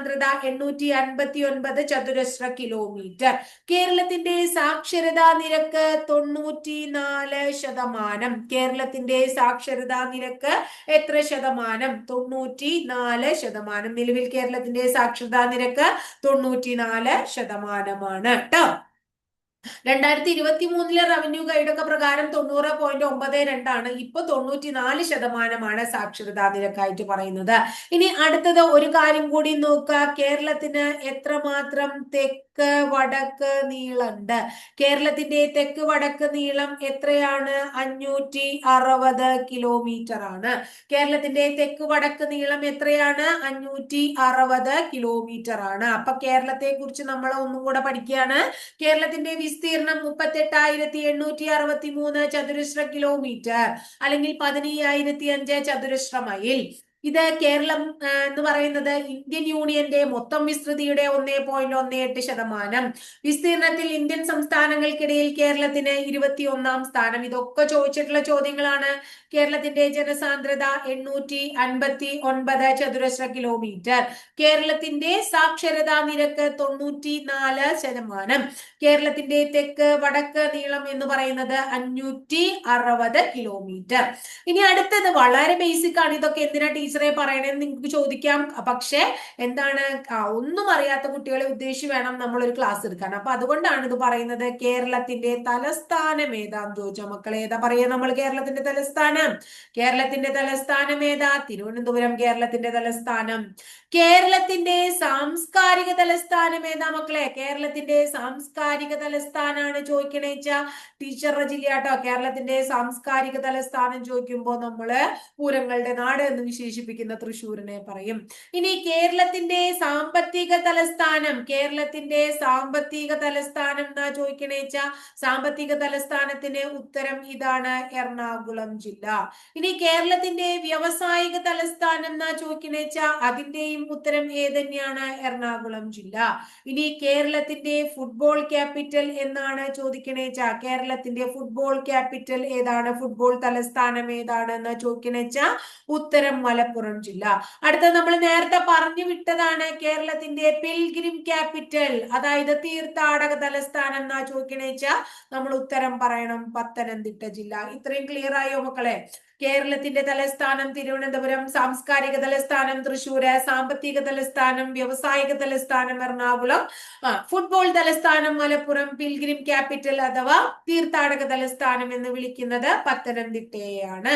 ജനസാന്ദ്രത എണ്ണൂറ്റി അൻപത്തി ഒൻപത് ചതുരശ്ര കിലോമീറ്റർ കേരളത്തിന്റെ സാക്ഷരതാ നിരക്ക് തൊണ്ണൂറ്റി നാല് ശതമാനം. കേരളത്തിന്റെ സാക്ഷരതാ നിരക്ക് എത്ര ശതമാനം? തൊണ്ണൂറ്റി നാല് ശതമാനം. നിലവിൽ കേരളത്തിന്റെ സാക്ഷരതാ നിരക്ക് തൊണ്ണൂറ്റിനാല് ശതമാനമാണ്. കേട്ടോ രണ്ടായിരത്തി ഇരുപത്തി മൂന്നിലെ റവന്യൂ ഗൈഡൊക്കെ പ്രകാരം തൊണ്ണൂറ് പോയിന്റ് ഒമ്പത് രണ്ടാണ് ഇപ്പൊ തൊണ്ണൂറ്റിനാല് ശതമാനമാണ് സാക്ഷരതാ നിരക്കായിട്ട് പറയുന്നത്. ഇനി അടുത്തത് ഒരു കാര്യം കൂടി നോക്കുക. കേരളത്തിന് എത്രമാത്രം തെക്ക് വടക്ക് നീളമുണ്ട് കേരളത്തിന്റെ തെക്ക് വടക്ക് നീളം എത്രയാണ്? അഞ്ഞൂറ്റി അറുപത് കിലോമീറ്റർ ആണ് കേരളത്തിന്റെ തെക്ക് വടക്ക് നീളം എത്രയാണ്? അഞ്ഞൂറ്റി അറുപത് കിലോമീറ്റർ ആണ് അപ്പൊ കേരളത്തെ കുറിച്ച് നമ്മൾ ഒന്നും കൂടെ പഠിക്കുകയാണ്. കേരളത്തിന്റെ വിസ്തീർണം മുപ്പത്തെട്ടായിരത്തി എണ്ണൂറ്റി അറുപത്തി മൂന്ന് ചതുരശ്ര കിലോമീറ്റർ അല്ലെങ്കിൽ പതിനയ്യായിരത്തി അഞ്ച് ചതുരശ്ര മൈൽ ഇത് കേരളം എന്ന് പറയുന്നത് ഇന്ത്യൻ യൂണിയന്റെ മൊത്തം വിസ്തൃതിയുടെ ഒന്നേ പോയിന്റ് ഒന്ന് എട്ട് ശതമാനം. വിസ്തീർണത്തിൽ ഇന്ത്യൻ സംസ്ഥാനങ്ങൾക്കിടയിൽ കേരളത്തിന് ഇരുപത്തി ഒന്നാം സ്ഥാനം. ഇതൊക്കെ ചോദിച്ചിട്ടുള്ള ചോദ്യങ്ങളാണ്. കേരളത്തിന്റെ ജനസാന്ദ്രത എണ്ണൂറ്റി അൻപത്തി ഒൻപത് ചതുരശ്ര കിലോമീറ്റർ കേരളത്തിന്റെ സാക്ഷരതാ നിരക്ക് തൊണ്ണൂറ്റി നാല് ശതമാനം. കേരളത്തിന്റെ തെക്ക് വടക്ക് നീളം എന്ന് പറയുന്നത് അഞ്ഞൂറ്റി അറുപത് കിലോമീറ്റർ ഇനി അടുത്തത് വളരെ ബേസിക് ആണ്. ഇതൊക്കെ എന്തിനാ ടീച്ചറെ പറയണേന്ന് നിങ്ങൾക്ക് ചോദിക്കാം. പക്ഷെ എന്താണ് ഒന്നും അറിയാത്ത കുട്ടികളെ ഉദ്ദേശിച്ച് വേണം നമ്മൾ ഒരു ക്ലാസ് എടുക്കാൻ. അപ്പൊ അതുകൊണ്ടാണ് ഇത് പറയുന്നത് കേരളത്തിന്റെ തലസ്ഥാനം ഏതാന്ന് ചോദിച്ചാൽ മക്കളെ? ഏതാ പറയാ നമ്മൾ കേരളത്തിന്റെ തലസ്ഥാനം? കേരളത്തിന്റെ തലസ്ഥാനം ഏതാ? തിരുവനന്തപുരം കേരളത്തിന്റെ തലസ്ഥാനം. കേരളത്തിന്റെ സാംസ്കാരിക തലസ്ഥാനം ഏതാ മക്കളെ? കേരളത്തിന്റെ സാംസ്കാരിക തലസ്ഥാനാണ് ചോദിക്കണേച്ച ടീച്ചറുടെ ജില്ലയാട്ടോ കേരളത്തിന്റെ സാംസ്കാരിക തലസ്ഥാനം ചോദിക്കുമ്പോൾ നമ്മൾ പൂരങ്ങളുടെ നാട് എന്ന് വിശേഷിപ്പിക്കും. സൂചിപ്പിക്കുന്ന തൃശ്ശൂരിനെ പറയും. ഇനി കേരളത്തിന്റെ സാമ്പത്തിക തലസ്ഥാനം കേരളത്തിന്റെ സാമ്പത്തിക തലസ്ഥാനം എന്നാ ചോദിക്കണേച്ച സാമ്പത്തിക തലസ്ഥാനത്തിന് ഉത്തരം ഇതാണ് എറണാകുളം ജില്ല. ഇനി കേരളത്തിന്റെ വ്യവസായിക തലസ്ഥാനം എന്നാ ചോദിക്കണേച്ച അതിന്റെയും ഉത്തരം ഏതന്നെയാണ് എറണാകുളം ജില്ല. ഇനി കേരളത്തിന്റെ ഫുട്ബോൾ ക്യാപിറ്റൽ എന്നാണ് ചോദിക്കണേച്ച കേരളത്തിന്റെ ഫുട്ബോൾ ക്യാപിറ്റൽ ഏതാണ് ഫുട്ബോൾ തലസ്ഥാനം ഏതാണ് എന്ന് ചോദിക്കണേച്ച ഉത്തരം മലപ്പുറം ജില്ല. അടുത്ത നമ്മൾ നേരത്തെ പറഞ്ഞു വിട്ടതാണ് കേരളത്തിന്റെ പിൽഗ്രിം ക്യാപിറ്റൽ. അതായത് തീർത്ഥാടക തലസ്ഥാനം എന്നാ ചോദിക്കണേച്ച? നമ്മൾ ഉത്തരം പറയണം പത്തനംതിട്ട ജില്ല. ഇത്രയും ക്ലിയർ ആയോ മക്കളെ? കേരളത്തിന്റെ തലസ്ഥാനം തിരുവനന്തപുരം സാംസ്കാരിക തലസ്ഥാനം തൃശ്ശൂർ സാമ്പത്തിക തലസ്ഥാനം വ്യവസായിക തലസ്ഥാനം എറണാകുളം ഫുട്ബോൾ തലസ്ഥാനം മലപ്പുറം പിൽഗ്രിം ക്യാപിറ്റൽ അഥവാ തീർത്ഥാടക തലസ്ഥാനം എന്ന് വിളിക്കുന്നത് പത്തനംതിട്ടയാണ്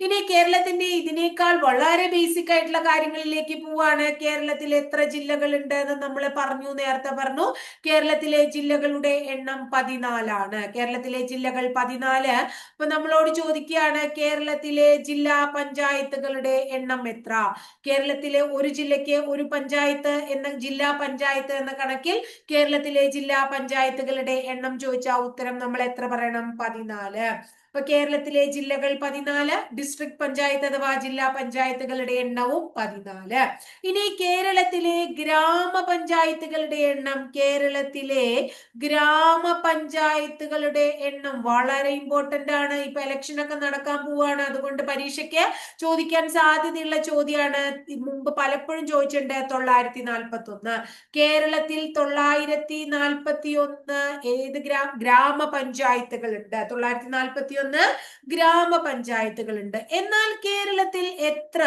ഇനി കേരളത്തിന്റെ ഇതിനേക്കാൾ വളരെ ബേസിക് ആയിട്ടുള്ള കാര്യങ്ങളിലേക്ക് പോവാണ്. കേരളത്തിൽ എത്ര ജില്ലകൾ ഉണ്ട് എന്ന് നമ്മൾ പറഞ്ഞു നേരത്തെ പറഞ്ഞു. കേരളത്തിലെ ജില്ലകളുടെ എണ്ണം പതിനാലാണ്. കേരളത്തിലെ ജില്ലകൾ പതിനാല്. അപ്പൊ നമ്മളോട് ചോദിക്കുകയാണ് കേരളത്തിലെ ജില്ലാ പഞ്ചായത്തുകളുടെ എണ്ണം എത്ര? കേരളത്തിലെ ഒരു ജില്ലയ്ക്ക് ഒരു പഞ്ചായത്ത് എന്ന ജില്ലാ പഞ്ചായത്ത് എന്ന കണക്കിൽ കേരളത്തിലെ ജില്ലാ പഞ്ചായത്തുകളുടെ എണ്ണം ചോദിച്ച ഉത്തരം നമ്മൾ എത്ര പറയണം? പതിനാല്. അപ്പൊ കേരളത്തിലെ ജില്ലകൾ പതിനാല് ഡിസ്ട്രിക്ട് പഞ്ചായത്ത് അഥവാ ജില്ലാ പഞ്ചായത്തുകളുടെ എണ്ണവും പതിനാല്. ഇനി കേരളത്തിലെ ഗ്രാമപഞ്ചായത്തുകളുടെ എണ്ണം കേരളത്തിലെ ഗ്രാമപഞ്ചായത്തുകളുടെ എണ്ണം വളരെ ഇമ്പോർട്ടന്റ് ആണ്. ഇപ്പൊ ഇലക്ഷൻ ഒക്കെ നടക്കാൻ പോവാണ്. അതുകൊണ്ട് പരീക്ഷയ്ക്ക് ചോദിക്കാൻ സാധ്യതയുള്ള ചോദ്യമാണ് മുമ്പ് പലപ്പോഴും ചോദിച്ചിട്ടുണ്ട് തൊള്ളായിരത്തി നാൽപ്പത്തി ഒന്ന് കേരളത്തിൽ തൊള്ളായിരത്തി നാൽപ്പത്തി ഒന്ന് ഏത് ഗ്രാമ ഗ്രാമപഞ്ചായത്തുകളുണ്ട്? തൊള്ളായിരത്തി നാൽപ്പത്തി ഒന്ന് ഗ്രാമപഞ്ചായത്തുകളുണ്ട്. എന്നാൽ കേരളത്തിൽ എത്ര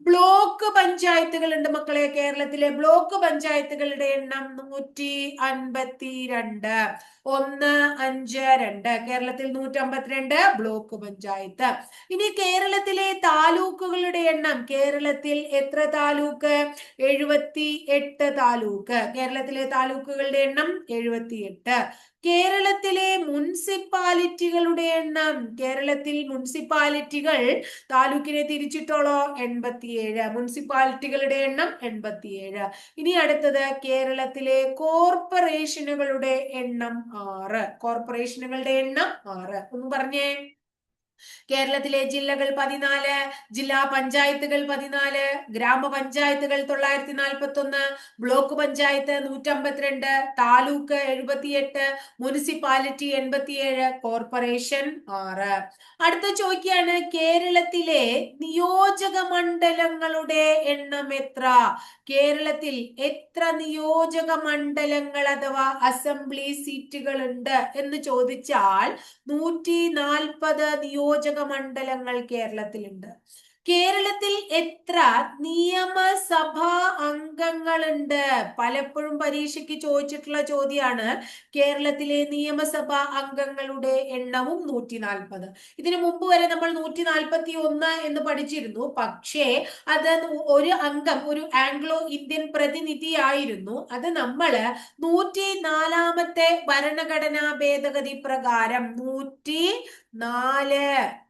ബ്ലോക്ക് പഞ്ചായത്തുകളുണ്ട് മക്കളെ? കേരളത്തിലെ ബ്ലോക്ക് പഞ്ചായത്തുകളുടെ എണ്ണം നൂറ്റി അൻപത്തി രണ്ട് ഒന്ന് അഞ്ച് രണ്ട്. കേരളത്തിൽ നൂറ്റി അമ്പത്തിരണ്ട് ബ്ലോക്ക് പഞ്ചായത്ത്. ഇനി കേരളത്തിലെ താലൂക്കുകളുടെ എണ്ണം. കേരളത്തിൽ എത്ര താലൂക്ക്? എഴുപത്തി എട്ട് താലൂക്ക്. കേരളത്തിലെ താലൂക്കുകളുടെ എണ്ണം എഴുപത്തി എട്ട് കേരളത്തിലെ മുനിസിപ്പാലിറ്റികളുടെ എണ്ണം കേരളത്തിൽ മുനിസിപ്പാലിറ്റികൾ താലൂക്കിനെ തിരിച്ചിട്ടോളോ? എൺപത്തിയേഴ്. മുനിസിപ്പാലിറ്റികളുടെ എണ്ണം എൺപത്തിയേഴ്. ഇനി അടുത്തത് കേരളത്തിലെ കോർപ്പറേഷനുകളുടെ എണ്ണം ആറ്. കോർപ്പറേഷനുകളുടെ എണ്ണം ആറ്. ഒന്ന് പറഞ്ഞേ. കേരളത്തിലെ ജില്ലകൾ പതിനാല് ജില്ലാ പഞ്ചായത്തുകൾ പതിനാല് ഗ്രാമപഞ്ചായത്തുകൾ തൊള്ളായിരത്തി നാൽപ്പത്തി ഒന്ന് ബ്ലോക്ക് പഞ്ചായത്ത് നൂറ്റമ്പത്തിരണ്ട് താലൂക്ക് എഴുപത്തിയെട്ട് മുനിസിപ്പാലിറ്റി എൺപത്തിയേഴ് കോർപ്പറേഷൻ ആറ്. അടുത്ത ചോദിക്കുകയാണ് കേരളത്തിലെ നിയോജക മണ്ഡലങ്ങളുടെ എണ്ണം എത്ര? കേരളത്തിൽ എത്ര നിയോജക മണ്ഡലങ്ങൾ അഥവാ അസംബ്ലി സീറ്റുകൾ ഉണ്ട് എന്ന് ചോദിച്ചാൽ നൂറ്റി നാൽപ്പത് നിയോജക മണ്ഡലങ്ങൾ കേരളത്തിലുണ്ട്. കേരളത്തിൽ എത്ര നിയമസഭാ അംഗങ്ങളുണ്ട്? പലപ്പോഴും പരീക്ഷയ്ക്ക് ചോദിച്ചിട്ടുള്ള ചോദ്യമാണ് കേരളത്തിലെ നിയമസഭാ അംഗങ്ങളുടെ എണ്ണവും നൂറ്റി നാൽപ്പത് ഇതിനു മുമ്പ് വരെ നമ്മൾ നൂറ്റി നാൽപ്പത്തി ഒന്ന് എന്ന് പഠിച്ചിരുന്നു. പക്ഷേ അത് ഒരു അംഗം ഒരു ആംഗ്ലോ ഇന്ത്യൻ പ്രതിനിധിയായിരുന്നു. അത് നമ്മൾ നൂറ്റി നാലാമത്തെ ഭരണഘടനാ ഭേദഗതി പ്രകാരം നൂറ്റി നാല്.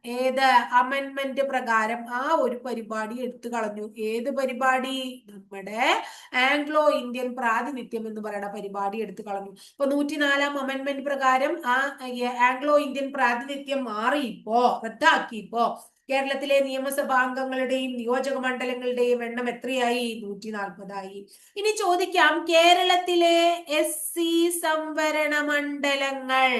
ഏത്? അമെന്മെന്റ് പ്രകാരം ആ ഒരു പരിപാടി എടുത്തു കളഞ്ഞു. ഏത് പരിപാടി? നമ്മുടെ ആംഗ്ലോ ഇന്ത്യൻ പ്രാതിനിധ്യം എന്ന് പറയുന്ന പരിപാടി എടുത്തു കളഞ്ഞു. ഇപ്പൊ നൂറ്റിനാലാം അമെന്മെന്റ് പ്രകാരം ആ ആംഗ്ലോ ഇന്ത്യൻ പ്രാതിനിധ്യം മാറിയിപ്പോ റദ്ദാക്കിയപ്പോ കേരളത്തിലെ നിയമസഭാ അംഗങ്ങളുടെയും നിയോജക മണ്ഡലങ്ങളുടെയും എണ്ണം എത്രയായി? നൂറ്റി നാൽപ്പതായി ഇനി ചോദിക്കാം കേരളത്തിലെ എസ് സി സംവരണ മണ്ഡലങ്ങൾ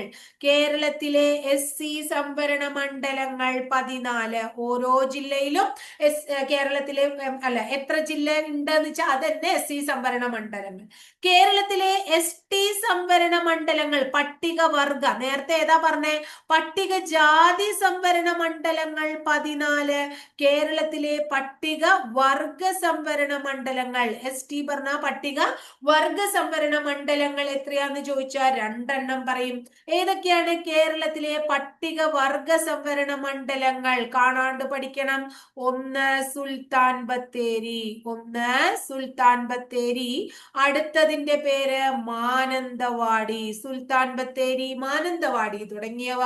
കേരളത്തിലെ എസ് സി സംവരണ മണ്ഡലങ്ങൾ പതിനാല്. ഓരോ ജില്ലയിലും എസ് കേരളത്തിലെ അല്ല എത്ര ജില്ല ഉണ്ടെന്ന് വെച്ചാൽ അതന്നെ എസ് സി സംവരണ മണ്ഡലങ്ങൾ. കേരളത്തിലെ എസ് ടി സംവരണ മണ്ഡലങ്ങൾ പട്ടികവർഗ നേരത്തെ ഏതാ പറഞ്ഞേ? പട്ടിക ജാതി സംവരണ മണ്ഡലങ്ങൾ പതിനാല് കേരളത്തിലെ പട്ടിക വർഗ സംവരണ മണ്ഡലങ്ങൾ. എസ് ടി പറഞ്ഞ പട്ടിക വർഗ സംവരണ മണ്ഡലങ്ങൾ എത്രയാന്ന് ചോദിച്ചാൽ രണ്ടെണ്ണം പറയും. ഏതൊക്കെയാണ് കേരളത്തിലെ പട്ടിക വർഗ സംവരണ മണ്ഡലങ്ങൾ? കാണാണ്ട് പഠിക്കണം. ഒന്ന് സുൽത്താൻ ബത്തേരി. ഒന്ന് സുൽത്താൻ ബത്തേരി. അടുത്തതിന്റെ പേര് മാനന്തവാടി. സുൽത്താൻ ബത്തേരി മാനന്തവാടി തുടങ്ങിയവ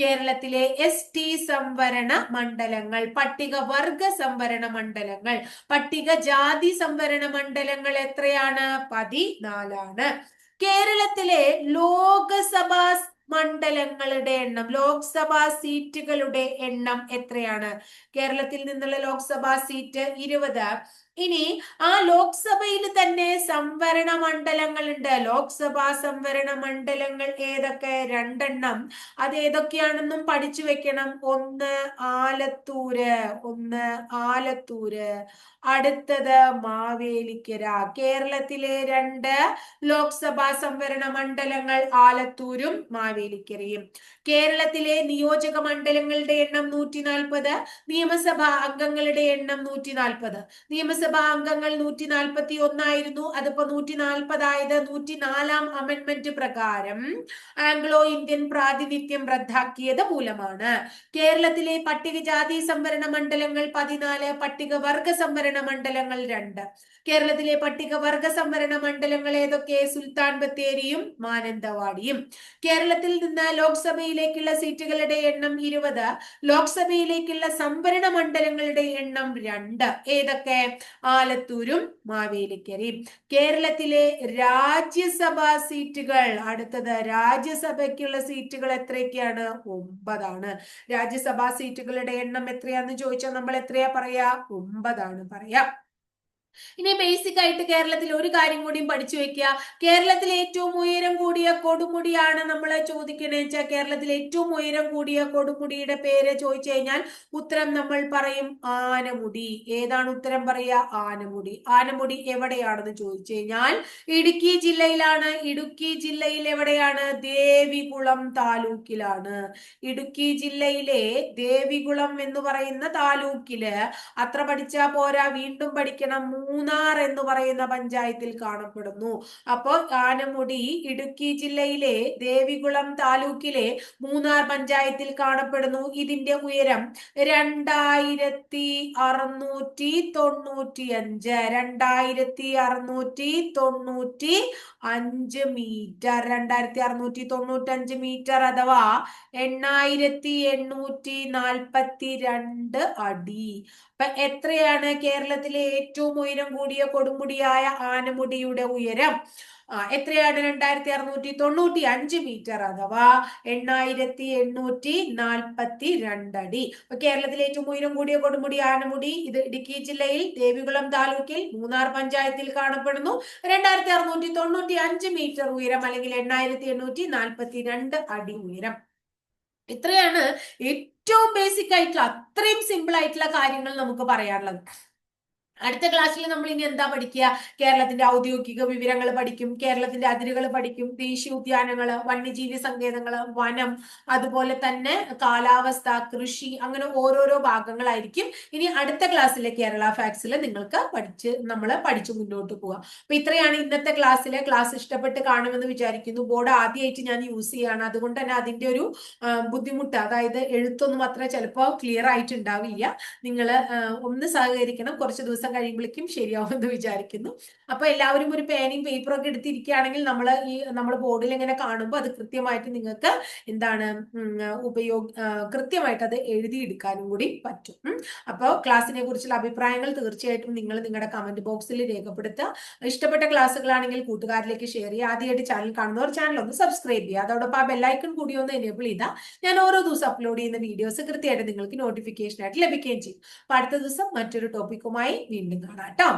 കേരളത്തിലെ എസ് ടി സംവരണ മണ്ഡലം മണ്ഡലങ്ങൾ പട്ടിക പട്ടികവർഗ സംവരണ മണ്ഡലങ്ങൾ. പട്ടിക ജാതി സംവരണ മണ്ഡലങ്ങൾ എത്രയാണ്? പതിനാലാണ്. കേരളത്തിലെ ലോകസഭാ മണ്ഡലങ്ങളുടെ എണ്ണം ലോക്സഭാ സീറ്റുകളുടെ എണ്ണം എത്രയാണ്? കേരളത്തിൽ നിന്നുള്ള ലോക്സഭാ സീറ്റ് ഇരുപത്. ഇനി ആ ലോക്സഭയിൽ തന്നെ സംവരണ മണ്ഡലങ്ങളുണ്ട്. ലോക്സഭാ സംവരണ മണ്ഡലങ്ങൾ ഏതൊക്കെ? രണ്ടെണ്ണം. അത് ഏതൊക്കെയാണെന്നും പഠിച്ചു വെക്കണം. ഒന്ന് ആലത്തൂര് ഒന്ന് ആലത്തൂര്. അടുത്തത് മാവേലിക്കര. കേരളത്തിലെ രണ്ട് ലോക്സഭാ സംവരണ മണ്ഡലങ്ങൾ ആലത്തൂരും മാവേലിക്കരയും. കേരളത്തിലെ നിയോജക മണ്ഡലങ്ങളുടെ എണ്ണം നൂറ്റി നാൽപ്പത് നിയമസഭാ അംഗങ്ങളുടെ എണ്ണം നൂറ്റി നാൽപ്പത് നിയമസഭാ അംഗങ്ങൾ നൂറ്റി നാൽപ്പത്തി ഒന്നായിരുന്നു അതിപ്പോ നൂറ്റി നാൽപ്പതായത് നൂറ്റി നാലാം അമെന്റ്മെന്റ് പ്രകാരം ആംഗ്ലോ ഇന്ത്യൻ പ്രാതിനിധ്യം റദ്ദാക്കിയത് മൂലമാണ്. കേരളത്തിലെ പട്ടികജാതി സംവരണ മണ്ഡലങ്ങൾ പതിനാല് പട്ടികവർഗ സംവരണ മണ്ഡലങ്ങൾ രണ്ട്. കേരളത്തിലെ പട്ടികവർഗ സംവരണ മണ്ഡലങ്ങൾ ഏതൊക്കെ? സുൽത്താൻ ബത്തേരിയും മാനന്തവാടിയും. കേരളത്തിൽ നിന്ന് ലോക്സഭയിലേക്കുള്ള സീറ്റുകളുടെ എണ്ണം ഇരുപത്. ലോക്സഭയിലേക്കുള്ള സംവരണ മണ്ഡലങ്ങളുടെ എണ്ണം രണ്ട്. ഏതൊക്കെ? ആലത്തൂരും മാവേലിക്കരയും. കേരളത്തിലെ രാജ്യസഭാ സീറ്റുകൾ അടുത്തത് രാജ്യസഭയ്ക്കുള്ള സീറ്റുകൾ എത്രയൊക്കെയാണ്? ഒമ്പതാണ്. രാജ്യസഭാ സീറ്റുകളുടെ എണ്ണം എത്രയാന്ന് ചോദിച്ചാൽ നമ്മൾ എത്രയാ പറയാ? ഒമ്പതാണ് പറയാ. ഇനി ബേസിക് ആയിട്ട് കേരളത്തിൽ ഒരു കാര്യം കൂടിയും പഠിച്ചു വെക്കുക കേരളത്തിൽ ഏറ്റവും ഉയരം കൂടിയ കൊടുമുടിയാണ് നമ്മൾ ചോദിക്കണേ വെച്ചാൽ കേരളത്തിൽ ഏറ്റവും ഉയരം കൂടിയ കൊടുമുടിയുടെ പേര് ചോദിച്ചു കഴിഞ്ഞാൽ ഉത്തരം നമ്മൾ പറയും ആനമുടി. ഏതാണ് ഉത്തരം പറയുക? ആനമുടി. ആനമുടി എവിടെയാണെന്ന് ചോദിച്ചു കഴിഞ്ഞാൽ ഇടുക്കി ജില്ലയിലാണ്. ഇടുക്കി ജില്ലയിൽ എവിടെയാണ്? ദേവികുളം താലൂക്കിലാണ്. ഇടുക്കി ജില്ലയിലെ ദേവികുളം എന്ന് പറയുന്ന താലൂക്കിൽ അത്ര പഠിച്ചാ പോരാ. വീണ്ടും പഠിക്കണം. മൂന്നാർ എന്ന് പറയുന്ന പഞ്ചായത്തിൽ കാണപ്പെടുന്നു. അപ്പോൾ ആനമുടി ഇടുക്കി ജില്ലയിലെ ദേവികുളം താലൂക്കിലെ മൂന്നാർ പഞ്ചായത്തിൽ കാണപ്പെടുന്നു. ഇതിന്റെ ഉയരം രണ്ടായിരത്തി അറുന്നൂറ്റി തൊണ്ണൂറ്റി അഞ്ച്. രണ്ടായിരത്തി അറുന്നൂറ്റി തൊണ്ണൂറ്റി അഞ്ച് മീറ്റർ. രണ്ടായിരത്തി അറുന്നൂറ്റി തൊണ്ണൂറ്റി അഞ്ച് മീറ്റർ അഥവാ എണ്ണായിരത്തി എണ്ണൂറ്റി നാൽപ്പത്തി രണ്ട് അടി. അപ്പൊ എത്രയാണ് കേരളത്തിലെ ഏറ്റവും ഉയരം കൂടിയ കൊടുമുടിയായ ആനമുടിയുടെ ഉയരം? ആ എത്രയാണ്? രണ്ടായിരത്തി അറുന്നൂറ്റി തൊണ്ണൂറ്റി അഞ്ച് മീറ്റർ അഥവാ എണ്ണായിരത്തി എണ്ണൂറ്റി നാൽപ്പത്തി രണ്ടടി അപ്പൊ കേരളത്തിലെ ഏറ്റവും ഉയരം കൂടിയ കൊടുമുടി ആനമുടി ഇത് ഇടുക്കി ജില്ലയിൽ ദേവികുളം താലൂക്കിൽ മൂന്നാർ പഞ്ചായത്തിൽ കാണപ്പെടുന്നു. രണ്ടായിരത്തി അറുന്നൂറ്റി തൊണ്ണൂറ്റി അഞ്ച് മീറ്റർ ഉയരം അല്ലെങ്കിൽ എണ്ണായിരത്തി എണ്ണൂറ്റി നാൽപ്പത്തി രണ്ട് അടി ഉയരം. ഇത്രയാണ് ഏറ്റവും ബേസിക് ആയിട്ടുള്ള അത്രയും സിമ്പിൾ ആയിട്ടുള്ള കാര്യങ്ങൾ നമുക്ക് പറയാനുള്ളത്. അടുത്ത ക്ലാസ്സിൽ നമ്മൾ ഇനി എന്താ പഠിക്കുക? കേരളത്തിന്റെ ഔദ്യോഗിക വിവരങ്ങൾ പഠിക്കും. കേരളത്തിന്റെ അതിരുകൾ പഠിക്കും. ദേശീയ ഉദ്യാനങ്ങൾ വന്യജീവി സങ്കേതങ്ങൾ വനം അതുപോലെ തന്നെ കാലാവസ്ഥ കൃഷി അങ്ങനെ ഓരോരോ ഭാഗങ്ങളായിരിക്കും. ഇനി അടുത്ത ക്ലാസ്സിലെ കേരള ഫാക്സിൽ നിങ്ങൾക്ക് പഠിച്ച് നമ്മൾ പഠിച്ചു മുന്നോട്ട് പോവുക അപ്പൊ ഇത്രയാണ് ഇന്നത്തെ ക്ലാസ്സിലെ ക്ലാസ് ഇഷ്ടപ്പെട്ട് കാണുമെന്ന് വിചാരിക്കുന്നു. ബോർഡ് ആദ്യമായിട്ട് ഞാൻ യൂസ് ചെയ്യാണ്. അതുകൊണ്ട് തന്നെ അതിന്റെ ഒരു ബുദ്ധിമുട്ട് അതായത് എഴുത്തൊന്നും അത്ര ചിലപ്പോൾ ക്ലിയർ ആയിട്ടുണ്ടാവില്ല. നിങ്ങൾ ഒന്ന് സഹകരിക്കണം. കുറച്ച് ദിവസം കഴിയുമ്പോഴേക്കും ശരിയാവുമെന്ന് വിചാരിക്കുന്നു. അപ്പൊ എല്ലാവരും ഒരു പേനയും പേപ്പറും ഒക്കെ എടുത്തിരിക്കുകയാണെങ്കിൽ നമ്മൾ ഈ നമ്മൾ ബോർഡിൽ ഇങ്ങനെ കാണുമ്പോൾ അത് കൃത്യമായിട്ട് നിങ്ങൾക്ക് എന്താണ് ഉപയോഗ കൃത്യമായിട്ട് അത് എഴുതിയെടുക്കാനും കൂടി പറ്റും. അപ്പോൾ ക്ലാസ്സിനെ കുറിച്ചുള്ള അഭിപ്രായങ്ങൾ തീർച്ചയായിട്ടും നിങ്ങൾ നിങ്ങളുടെ കമന്റ് ബോക്സിൽ രേഖപ്പെടുത്തുക. ഇഷ്ടപ്പെട്ട ക്ലാസ്സുകളാണെങ്കിൽ കൂട്ടുകാരിലേക്ക് ഷെയർ ചെയ്യുക. ആദ്യമായിട്ട് ചാനൽ കാണുന്നവർ ചാനൽ ഒന്ന് സബ്സ്ക്രൈബ് ചെയ്യുക. അതോടൊപ്പം ആ ബെല്ലൈക്കൺ കൂടി ഒന്ന് എനേബിൾ ചെയ്താൽ ഞാൻ ഓരോ ദിവസം അപ്ലോഡ് ചെയ്യുന്ന വീഡിയോസ് കൃത്യമായിട്ട് നിങ്ങൾക്ക് നോട്ടിഫിക്കേഷൻ ആയിട്ട് ലഭിക്കുകയും ചെയ്യും. അടുത്ത ദിവസം മറ്റൊരു ടോപ്പിക്കുമായി വീണ്ടും കാണാം കേട്ടോ.